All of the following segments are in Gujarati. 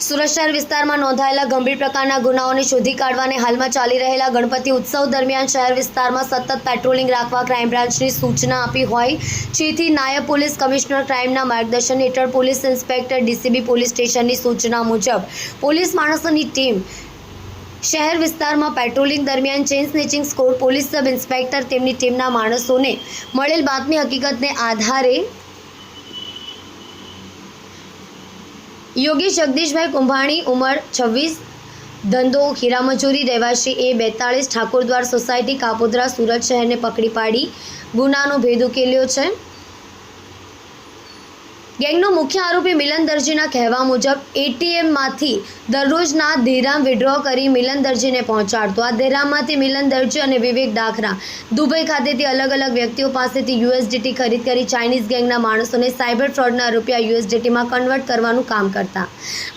સુરત શહેર વિસ્તારમાં નોંધાયેલા ગંભીર પ્રકારના ગુનાઓને શોધી કાઢવાને હાલમાં ચાલી રહેલા ગણપતિ ઉત્સવ દરમિયાન શહેર વિસ્તારમાં સતત પેટ્રોલિંગ રાખવા ક્રાઇમ બ્રાન્ચની સૂચના આપી હોય જેથી નાયબ પોલીસ કમિશનર ક્રાઇમના માર્ગદર્શન હેઠળ પોલીસ ઇન્સ્પેક્ટર ડીસીબી પોલીસ સ્ટેશનની સૂચના મુજબ પોલીસ માણસોની ટીમ શહેર વિસ્તારમાં પેટ્રોલિંગ દરમિયાન ચેન સ્નેચિંગ સ્કોર પોલીસ સબ ઇન્સ્પેક્ટર તેમની ટીમના માણસોને મળેલ બાતમી હકીકતને આધારે યોગી જગદીશભાઈ કુંભાણી ઉંમર છવ્વીસ, ધંધો હીરામજૂરી રહેવાસી એ બેતાળીસ, ઠાકોરદ્વાર સોસાયટી કાપોદ્રા સુરત શહેરને પકડી પાડી. ગુનાનો ભેદ ઉકેલ્યો છે. ગેંગનો મુખ્ય આરોપી મિલન દરજીના કહેવા મુજબ એટીએમમાંથી દરરોજના ધીરામ વિડ્રો કરી મિલન દરજીને પહોંચાડતો. આ ધીરામમાંથી મિલન દરજી અને વિવેક દાખરા દુબઈ ખાતેથી અલગ અલગ વ્યક્તિઓ પાસેથી યુએસડીટી ખરીદ કરી ચાઇનીઝ ગેંગના માણસોને સાયબર ફ્રોડના રૂપિયા યુએસડીટીમાં કન્વર્ટ કરવાનું કામ કરતા.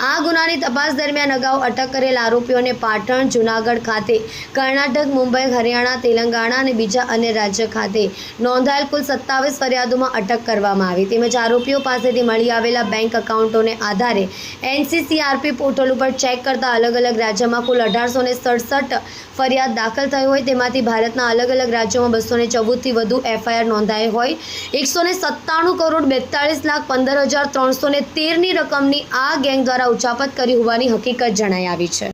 આ ગુનાની તપાસ દરમિયાન અગાઉ અટક કરેલ આરોપીઓને પાટણ, જૂનાગઢ ખાતે, કર્ણાટક, મુંબઈ, હરિયાણા, તેલંગાણા અને બીજા અન્ય રાજ્ય ખાતે નોંધાયેલ કુલ સત્તાવીસ ફરિયાદોમાં અટક કરવામાં આવી. તેમજ આરોપીઓ પાસેથી મળી આવેલા બેંક એકાઉન્ટોને આધારે એનસીસીઆરપી પોર્ટલ ઉપર ચેક કરતા અલગ અલગ રાજ્યમાં કુલ અઢારસો સડસઠ ફરિયાદ દાખલ થઈ હોય તેમાંથી ભારતના અલગ અલગ રાજ્યોમાં બસો ને ચૌદથી વધુ એફઆઈઆર નોંધાઈ હોય. એકસો સત્તાણું કરોડ બેતાળીસ લાખ પંદર હજાર ત્રણસો તેરની રકમની આ ગેંગ દ્વારા ઉચાપત કરી હોવાની હકીકત જણાઈ આવી છે.